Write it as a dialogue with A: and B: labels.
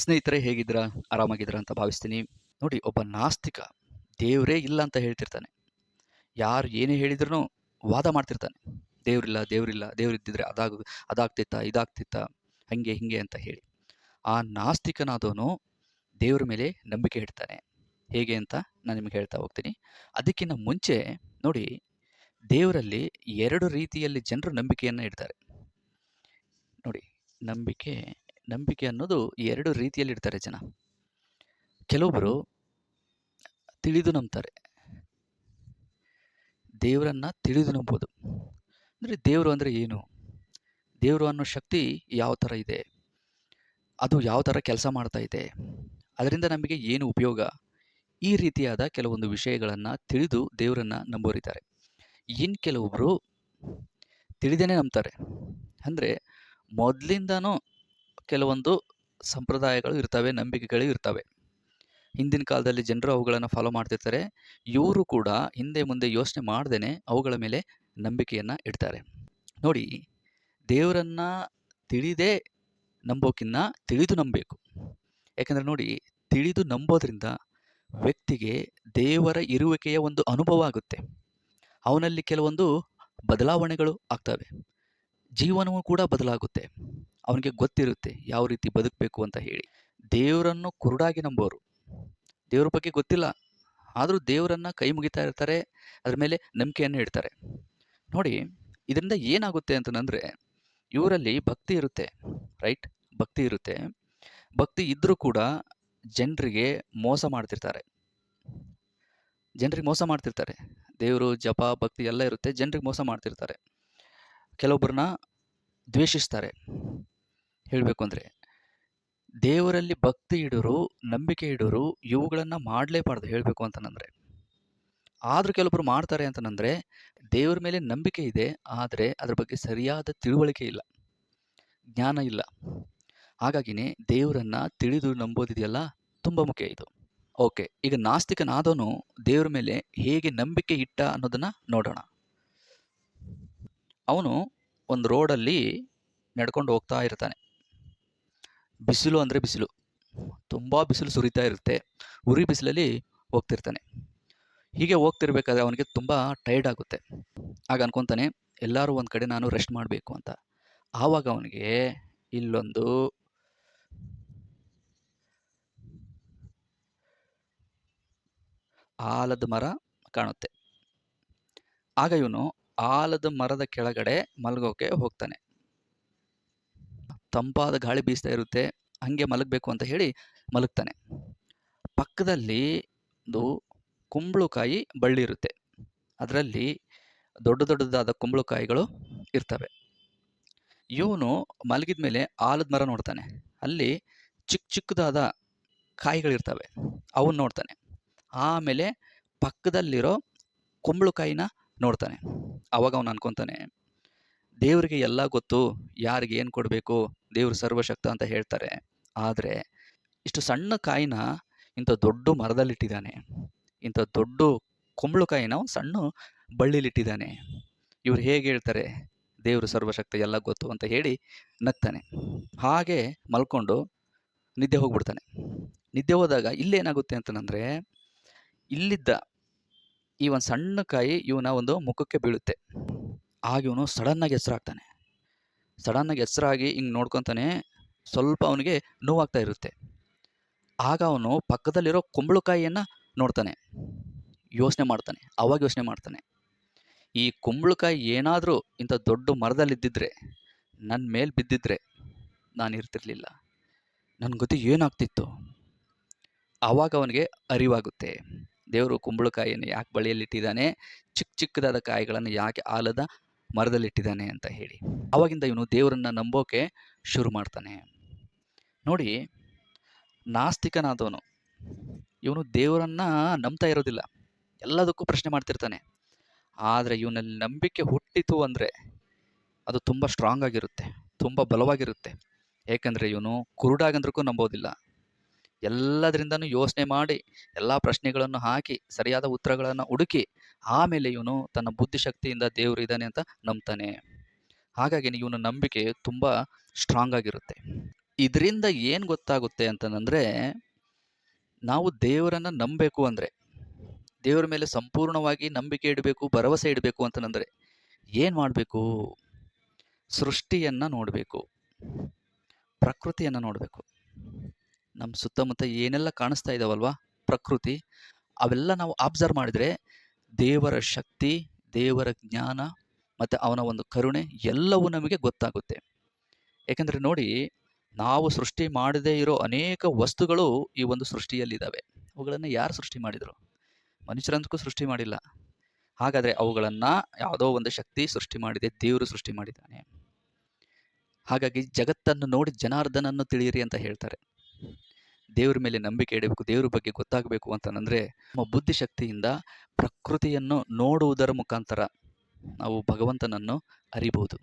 A: ಸ್ನೇಹಿತರೆ, ಹೇಗಿದ್ದೀರಾ? ಆರಾಮಾಗಿದ್ರ ಅಂತ ಭಾವಿಸ್ತೀನಿ. ನೋಡಿ, ಒಬ್ಬ ನಾಸ್ತಿಕ ದೇವರೇ ಇಲ್ಲ ಅಂತ ಹೇಳ್ತಿರ್ತಾನೆ. ಯಾರು ಏನೇ ಹೇಳಿದ್ರು ವಾದ ಮಾಡ್ತಿರ್ತಾನೆ. ದೇವ್ರಿಲ್ಲ ದೇವ್ರಿಲ್ಲ, ದೇವ್ರಿದ್ದಿದ್ರೆ ಅದಾಗ, ಅದಾಗ್ತಿತ್ತ, ಇದಾಗ್ತಿತ್ತ, ಹಂಗೆ, ಹಿಂಗೆ ಅಂತ ಹೇಳಿ. ಆ ನಾಸ್ತಿಕನಾದವನು ದೇವ್ರ ಮೇಲೆ ನಂಬಿಕೆ ಇಡ್ತಾನೆ. ಹೇಗೆ ಅಂತ ನಾನು ನಿಮಗೆ ಹೇಳ್ತಾ ಹೋಗ್ತೀನಿ. ಅದಕ್ಕಿಂತ ಮುಂಚೆ ನೋಡಿ, ದೇವರಲ್ಲಿ ಎರಡು ರೀತಿಯಲ್ಲಿ ಜನರು ನಂಬಿಕೆಯನ್ನು ಇಡ್ತಾರೆ. ನೋಡಿ, ನಂಬಿಕೆ ನಂಬಿಕೆ ಅನ್ನೋದು ಎರಡು ರೀತಿಯಲ್ಲಿ ಇಡ್ತಾರೆ ಜನ ಕೆಲವೊಬ್ಬರು ತಿಳಿದು ನಂಬ್ತಾರೆ. ದೇವರನ್ನ ತಿಳಿದು ನಂಬೋದು. ಅಂದರೆ ದೇವರು ಅಂದರೆ ಏನು? ದೇವರು ಅನ್ನೋ ಶಕ್ತಿ ಯಾವ ಥರ ಇದೆ? ಅದು ಯಾವ ಥರ ಕೆಲಸ ಮಾಡ್ತಾ ಇದೆ? ಅದರಿಂದ ನಮಗೆ ಏನು ಉಪಯೋಗ? ಈ ರೀತಿಯಾದ ಕೆಲವೊಂದು ವಿಷಯಗಳನ್ನು ತಿಳಿದು ದೇವರನ್ನು ನಂಬೋರಿದ್ದಾರೆ. ಇನ್ನು ಕೆಲವೊಬ್ಬರು ತಿಳಿದೇನೆ ನಂಬ್ತಾರೆ. ಅಂದರೆ ಮೊದಲಿಂದನೂ ಕೆಲವೊಂದು ಸಂಪ್ರದಾಯಗಳು ಇರ್ತವೆ, ನಂಬಿಕೆಗಳು ಇರ್ತವೆ. ಹಿಂದಿನ ಕಾಲದಲ್ಲಿ ಜನರು ಅವುಗಳನ್ನು ಫಾಲೋ ಮಾಡ್ತಿರ್ತಾರೆ. ಇವರು ಕೂಡ ಹಿಂದೆ ಮುಂದೆ ಯೋಚನೆ ಮಾಡ್ದೇನೆ ಅವುಗಳ ಮೇಲೆ ನಂಬಿಕೆಯನ್ನು ಇಡ್ತಾರೆ. ನೋಡಿ, ದೇವರನ್ನ ತಿಳಿದೇ ನಂಬೋಕಿನ್ನ ತಿಳಿದು ನಂಬಬೇಕು. ಯಾಕಂದರೆ ನೋಡಿ, ತಿಳಿದು ನಂಬೋದ್ರಿಂದ ವ್ಯಕ್ತಿಗೆ ದೇವರ ಇರುವಿಕೆಯ ಒಂದು ಅನುಭವ ಆಗುತ್ತೆ. ಅವನಲ್ಲಿ ಕೆಲವೊಂದು ಬದಲಾವಣೆಗಳು ಆಗ್ತವೆ. ಜೀವನವೂ ಕೂಡ ಬದಲಾಗುತ್ತೆ. ಅವನಿಗೆ ಗೊತ್ತಿರುತ್ತೆ ಯಾವ ರೀತಿ ಬದುಕಬೇಕು ಅಂತ ಹೇಳಿ. ದೇವರನ್ನು ಕುರುಡಾಗಿ ನಂಬೋರು ದೇವ್ರ ಬಗ್ಗೆ ಗೊತ್ತಿಲ್ಲ. ಆದರೂ ದೇವರನ್ನ ಕೈ ಮುಗಿತಾ ಇರ್ತಾರೆ, ಅದ್ರ ಮೇಲೆ ನಂಬಿಕೆಯನ್ನು ಇಡ್ತಾರೆ. ನೋಡಿ, ಇದರಿಂದ ಏನಾಗುತ್ತೆ ಅಂತಂದರೆ, ಇವರಲ್ಲಿ ಭಕ್ತಿ ಇರುತ್ತೆ ರೈಟ್ ಭಕ್ತಿ ಇರುತ್ತೆ. ಭಕ್ತಿ ಇದ್ದರೂ ಕೂಡ ಜನರಿಗೆ ಮೋಸ ಮಾಡ್ತಿರ್ತಾರೆ. ಜನರಿಗೆ ಮೋಸ ಮಾಡ್ತಿರ್ತಾರೆ. ದೇವರು, ಜಪ, ಭಕ್ತಿ ಎಲ್ಲ ಇರುತ್ತೆ, ಜನರಿಗೆ ಮೋಸ ಮಾಡ್ತಿರ್ತಾರೆ. ಕೆಲವೊಬ್ಬರನ್ನ ದ್ವೇಷಿಸ್ತಾರೆ. ಹೇಳಬೇಕು ಅಂದರೆ, ದೇವರಲ್ಲಿ ಭಕ್ತಿ ಇಡೋರು, ನಂಬಿಕೆ ಇಡೋರು ಇವುಗಳನ್ನು ಮಾಡಲೇಬಾರ್ದು ಹೇಳಬೇಕು ಅಂತಂದರೆ ಆದರೂ ಕೆಲವೊಬ್ಬರು ಮಾಡ್ತಾರೆ ಅಂತಂದರೆ ದೇವರ ಮೇಲೆ ನಂಬಿಕೆ ಇದೆ, ಆದರೆ ಅದ್ರ ಬಗ್ಗೆ ಸರಿಯಾದ ತಿಳುವಳಿಕೆ ಇಲ್ಲ, ಜ್ಞಾನ ಇಲ್ಲ. ಹಾಗಾಗಿನೇ ದೇವರನ್ನು ತಿಳಿದು ನಂಬೋದಿದೆಯಲ್ಲ, ತುಂಬ ಮುಖ್ಯ ಇದು. ಓಕೆ, ಈಗ ನಾಸ್ತಿಕನಾದವನು ದೇವರ ಮೇಲೆ ಹೇಗೆ ನಂಬಿಕೆ ಇಟ್ಟ ಅನ್ನೋದನ್ನು ನೋಡೋಣ. ಅವನು ಒಂದು ರೋಡಲ್ಲಿ ನಡ್ಕೊಂಡು ಹೋಗ್ತಾ ಇರ್ತಾನೆ. ಬಿಸಿಲು ಅಂದರೆ ಬಿಸಿಲು. ತುಂಬ ಬಿಸಿಲು ಸುರಿತಾ ಇರುತ್ತೆ. ಉರಿ ಬಿಸಿಲಲ್ಲಿ ಹೋಗ್ತಿರ್ತಾನೆ. ಹೀಗೆ ಹೋಗ್ತಿರ್ಬೇಕಾದ್ರೆ ಅವನಿಗೆ ತುಂಬ ಟೈರ್ಡ್ ಆಗುತ್ತೆ. ಆಗ ಅನ್ಕೊತಾನೆ, ಎಲ್ಲರೂ ಒಂದು ಕಡೆ ನಾನು ರೆಸ್ಟ್ ಮಾಡಬೇಕು ಅಂತ. ಆವಾಗ ಅವನಿಗೆ ಇಲ್ಲೊಂದು ಆಲದ ಮರ ಕಾಣುತ್ತೆ. ಆಗ ಇವನು ಆಲದ ಮರದ ಕೆಳಗಡೆ ಮಲಗೋಕೆ ಹೋಗ್ತಾನೆ. ತಂಪಾದ ಗಾಳಿ ಬೀಸ್ತಾ ಇರುತ್ತೆ, ಹಂಗೆ ಮಲಗಬೇಕು ಅಂತ ಹೇಳಿ ಮಲಗ್ತಾನೆ. ಪಕ್ಕದಲ್ಲಿ ಒಂದು ಕುಂಬಳಕಾಯಿ ಬಳ್ಳಿ ಇರುತ್ತೆ. ಅದರಲ್ಲಿ ದೊಡ್ಡ ದೊಡ್ಡದಾದ ಕುಂಬಳಕಾಯಿಗಳು ಇರ್ತವೆ. ಇವನು ಮಲಗಿದ ಮೇಲೆ ಆಲದ ಮರ ನೋಡ್ತಾನೆ. ಅಲ್ಲಿ ಚಿಕ್ಕ ಚಿಕ್ಕದಾದ ಕಾಯಿಗಳಿರ್ತವೆ, ಅವನ್ನ ನೋಡ್ತಾನೆ. ಆಮೇಲೆ ಪಕ್ಕದಲ್ಲಿರೋ ಕುಂಬಳಕಾಯಿನ ನೋಡ್ತಾನೆ. ಅವಾಗ ಅವನು ಅನ್ಕೊತಾನೆ, ದೇವರಿಗೆ ಎಲ್ಲ ಗೊತ್ತು, ಯಾರಿಗೆ ಏನು ಕೊಡಬೇಕು, ದೇವರು ಸರ್ವಶಕ್ತ ಅಂತ ಹೇಳ್ತಾರೆ. ಆದರೆ ಇಷ್ಟು ಸಣ್ಣ ಕಾಯಿನ ಇಂಥ ದೊಡ್ಡ ಮರದಲ್ಲಿಟ್ಟಿದ್ದಾನೆ. ಇಂಥ ದೊಡ್ಡ ಕುಂಬಳಕಾಯಿನ ಸಣ್ಣ ಬಳ್ಳಿಲಿಟ್ಟಿದ್ದಾನೆ. ಇವ್ರು ಹೇಗೆ ಹೇಳ್ತಾರೆ, ದೇವರು ಸರ್ವಶಕ್ತ ಎಲ್ಲ ಗೊತ್ತು ಅಂತ ಹೇಳಿ ನಗ್ತಾನೆ. ಹಾಗೆ ಮಲ್ಕೊಂಡು ನಿದ್ದೆ ಹೋಗ್ಬಿಡ್ತಾನೆ. ನಿದ್ದೆ ಹೋದಾಗ ಇಲ್ಲೇನಾಗುತ್ತೆ ಅಂತಂದರೆ, ಇಲ್ಲಿದ್ದ ಈ ಒಂದು ಸಣ್ಣ ಕಾಯಿ ಇವನ ಒಂದು ಮುಖಕ್ಕೆ ಬೀಳುತ್ತೆ. ಆಗ ಇವನು ಸಡನ್ನಾಗಿ ಹೆಸರಾಗ್ತಾನೆ ಸಡನ್ನಾಗಿ ಹೆಸರಾಗಿ ಹಿಂಗೆ ನೋಡ್ಕೊತಾನೆ, ಸ್ವಲ್ಪ ಅವನಿಗೆ ನೋವಾಗ್ತಾ ಇರುತ್ತೆ. ಆಗ ಅವನು ಪಕ್ಕದಲ್ಲಿರೋ ಕುಂಬಳಕಾಯಿಯನ್ನು ನೋಡ್ತಾನೆ. ಯೋಚನೆ ಮಾಡ್ತಾನೆ, ಅವಾಗ ಯೋಚನೆ ಮಾಡ್ತಾನೆ. ಈ ಕುಂಬಳಕಾಯಿ ಏನಾದರೂ ಇಂಥ ದೊಡ್ಡ ಮರದಲ್ಲಿದ್ದಿದ್ರೆ ನನ್ನ ಮೇಲೆ ಬಿದ್ದಿದ್ರೆ ನಾನು ಇರ್ತಿರ್ಲಿಲ್ಲ. ನನ್ನ ಗೊತ್ತಿ ಏನಾಗ್ತಿತ್ತು? ಆವಾಗ ಅವನಿಗೆ ಅರಿವಾಗುತ್ತೆ. ದೇವರು ಕುಂಬಳಕಾಯಿಯನ್ನು ಯಾಕೆ ಬಳಿಯಲ್ಲಿಟ್ಟಿದ್ದಾನೆ ಚಿಕ್ಕ ಚಿಕ್ಕದಾದ ಕಾಯಿಗಳನ್ನು ಯಾಕೆ ಆಲದ ಮರದಲ್ಲಿಟ್ಟಿದ್ದಾನೆ ಅಂತ ಹೇಳಿ. ಅವಾಗಿಂದ ಇವನು ದೇವರನ್ನ ನಂಬೋಕೆ ಶುರು ಮಾಡ್ತಾನೆ. ನೋಡಿ, ನಾಸ್ತಿಕನಾದವನು, ಇವನು ದೇವರನ್ನ ನಂಬ್ತಾ ಇರೋದಿಲ್ಲ. ಎಲ್ಲದಕ್ಕೂ ಪ್ರಶ್ನೆ ಮಾಡ್ತಿರ್ತಾನೆ. ಆದರೆ ಇವನಲ್ಲಿ ನಂಬಿಕೆ ಹುಟ್ಟಿತು ಅಂದರೆ ಅದು ತುಂಬ ಸ್ಟ್ರಾಂಗ್ ಆಗಿರುತ್ತೆ, ತುಂಬ ಬಲವಾಗಿರುತ್ತೆ. ಏಕೆಂದರೆ ಇವನು ಕುರುಡಾಗಂದ್ರಕ್ಕೂ ನಂಬೋದಿಲ್ಲ. ಎಲ್ಲದರಿಂದನೂ ಯೋಚನೆ ಮಾಡಿ, ಎಲ್ಲ ಪ್ರಶ್ನೆಗಳನ್ನು ಹಾಕಿ, ಸರಿಯಾದ ಉತ್ತರಗಳನ್ನು ಹುಡುಕಿ, ಆಮೇಲೆ ಇವನು ತನ್ನ ಬುದ್ಧಿಶಕ್ತಿಯಿಂದ ದೇವರು ಇದ್ದಾನೆ ಅಂತ ನಂಬ್ತಾನೆ. ಹಾಗಾಗಿ ಇವನ ನಂಬಿಕೆ ತುಂಬ ಸ್ಟ್ರಾಂಗ್ ಆಗಿರುತ್ತೆ. ಇದರಿಂದ ಏನು ಗೊತ್ತಾಗುತ್ತೆ ಅಂತಂದರೆ, ನಾವು ದೇವರನ್ನು ನಂಬಬೇಕು ಅಂದರೆ, ದೇವರ ಮೇಲೆ ಸಂಪೂರ್ಣವಾಗಿ ನಂಬಿಕೆ ಇಡಬೇಕು, ಭರವಸೆ ಇಡಬೇಕು ಅಂತಂದರೆ, ಏನು ಮಾಡಬೇಕು? ಸೃಷ್ಟಿಯನ್ನು ನೋಡಬೇಕು, ಪ್ರಕೃತಿಯನ್ನು ನೋಡಬೇಕು. ನಮ್ಮ ಸುತ್ತಮುತ್ತ ಏನೆಲ್ಲ ಕಾಣಿಸ್ತಾ ಇದ್ದಾವಲ್ವಾ ಪ್ರಕೃತಿ, ಅವೆಲ್ಲ ನಾವು ಅಬ್ಸರ್ವ್ ಮಾಡಿದರೆ ದೇವರ ಶಕ್ತಿ, ದೇವರ ಜ್ಞಾನ ಮತ್ತು ಅವನ ಒಂದು ಕರುಣೆ ಎಲ್ಲವೂ ನಮಗೆ ಗೊತ್ತಾಗುತ್ತೆ. ಏಕೆಂದರೆ ನೋಡಿ, ನಾವು ಸೃಷ್ಟಿ ಮಾಡದೇ ಇರೋ ಅನೇಕ ವಸ್ತುಗಳು ಈ ಒಂದು ಸೃಷ್ಟಿಯಲ್ಲಿದ್ದಾವೆ. ಅವುಗಳನ್ನು ಯಾರು ಸೃಷ್ಟಿ ಮಾಡಿದರು? ಮನುಷ್ಯರಂತಕ್ಕೂ ಸೃಷ್ಟಿ ಮಾಡಿಲ್ಲ. ಹಾಗಾದರೆ ಅವುಗಳನ್ನು ಯಾವುದೋ ಒಂದು ಶಕ್ತಿ ಸೃಷ್ಟಿ ಮಾಡಿದೆ, ದೇವರು ಸೃಷ್ಟಿ ಮಾಡಿದ್ದಾನೆ. ಹಾಗಾಗಿ ಜಗತ್ತನ್ನು ನೋಡಿ ಜನಾರ್ದನನ್ನು ತಿಳಿಯಿರಿ ಅಂತ ಹೇಳ್ತಾರೆ. ದೇವರ ಮೇಲೆ ನಂಬಿಕೆ ಇಡಬೇಕು, ದೇವರ ಬಗ್ಗೆ ಗೊತ್ತಾಗಬೇಕು ಅಂತಂದರೆ ನಮ್ಮ ಬುದ್ಧಿಶಕ್ತಿಯಿಂದ ಪ್ರಕೃತಿಯನ್ನು ನೋಡುವುದರ ಮುಖಾಂತರ ನಾವು ಭಗವಂತನನ್ನು ಅರಿಬಹುದು